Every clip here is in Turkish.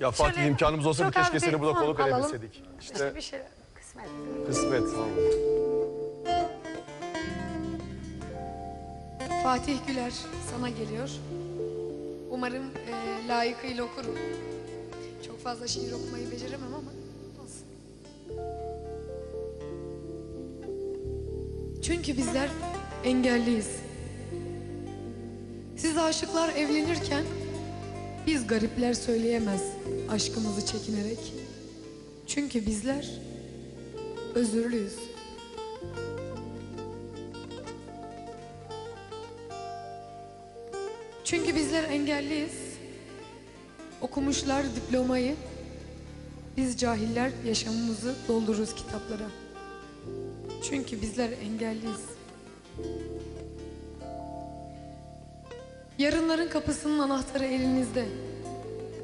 Ya Fatih Şöyle imkanımız olsa bir çok az keşke seni burada son konuk alalım. edebilseydik. İşte İşte bir şey kısmet. kısmet. Fatih Güler sana geliyor. Umarım e, layıkıyla okurum. Çok fazla şiir okumayı beceremem ama olsun. Çünkü bizler engelliyiz. Siz aşıklar evlenirken biz garipler söyleyemez aşkımızı çekinerek. Çünkü bizler özürlüyüz. Çünkü bizler engelliyiz. Okumuşlar diplomayı. Biz cahiller yaşamımızı doldururuz kitaplara. Çünkü bizler engelliyiz. Yarınların kapısının anahtarı elinizde.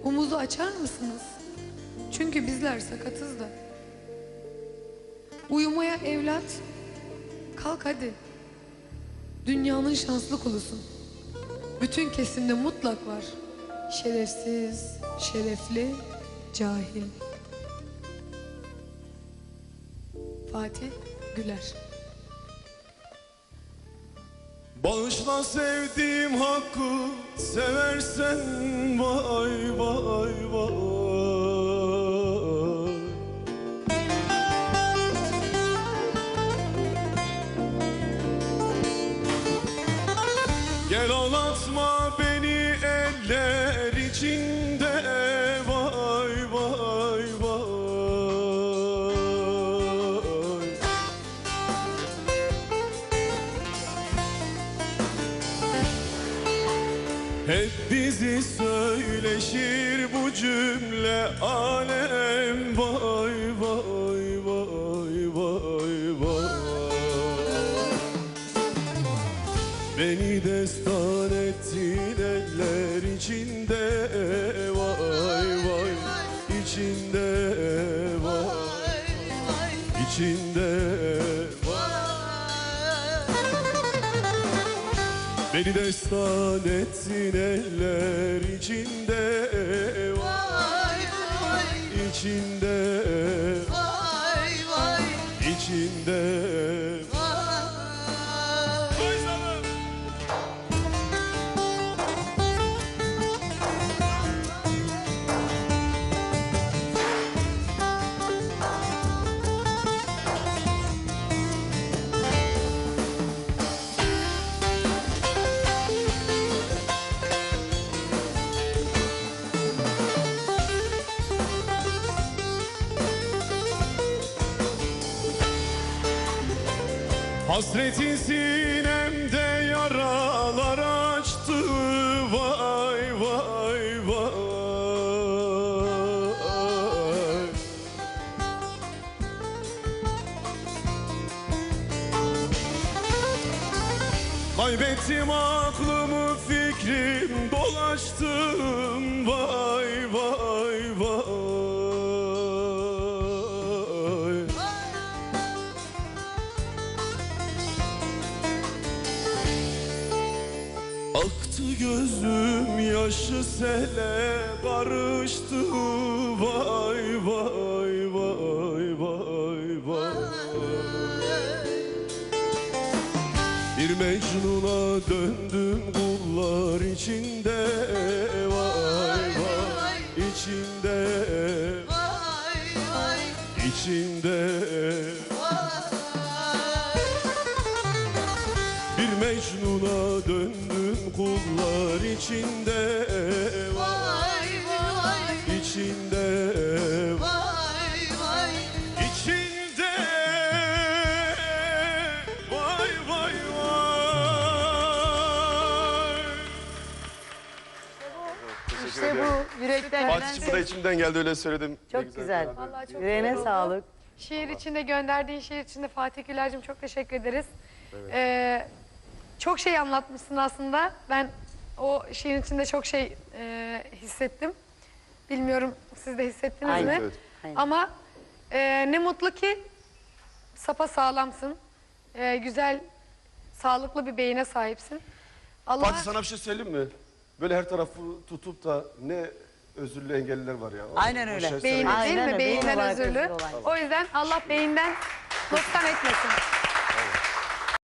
Umuzu açar mısınız? Çünkü bizler sakatız da. Uyumaya evlat. Kalk hadi. Dünyanın şanslı kulusun. Bütün kesimde mutlak var. Şerefsiz, şerefli, cahil. Fatih Güler. Bağışla sevdiğim hakkı seversen vay vay vay. Gel ağlatma Hep bizi söyleşir bu cümle alem. Vay vay vay vay vay. Beni destan ettin eller içinde. Vay vay içinde. Vay içinde Beni destan ettin eller içinde. Vay içinde. İçinde Hasretin sinemde yaralar açtı. Vay vay vay. Kaybettim aklımı fikrim dolaştım. Vay vay gözüm yaşı sele karıştı vay vay vay vay vay. Bir Mecnun'a döndüm kullar içinde. Vay vay. İçinde. İçinde Mecnun'a döndüm kullar içinde vay içinde içinde vay vay vay İşte bu yürekten Fatih'cim bu da içimden geldi öyle söyledim. Ne Çok güzel. Vallahi çok Yüreğine güzel oldu. sağlık. Şiir içinde gönderdiğin şiir içinde Fatih Güler'cim çok teşekkür ederiz. Ee, çok şey anlatmışsın aslında. Ben o şiirin içinde çok şey e, hissettim. Bilmiyorum siz de hissettiniz Aynen. mi? Evet. Aynen. Ama e, ne mutlu ki sapa sağlamsın. E, güzel, sağlıklı bir beyine sahipsin. Allah Fatih sana bir şey söyleyeyim mi? Böyle her tarafı tutup da ne özürlü engelliler var ya. Aynen öyle. Beyni söylemeyin. değil Aynen mi? öyle, beyin Beyinden özürlü. O yüzden Allah beyinden noksan etmesin.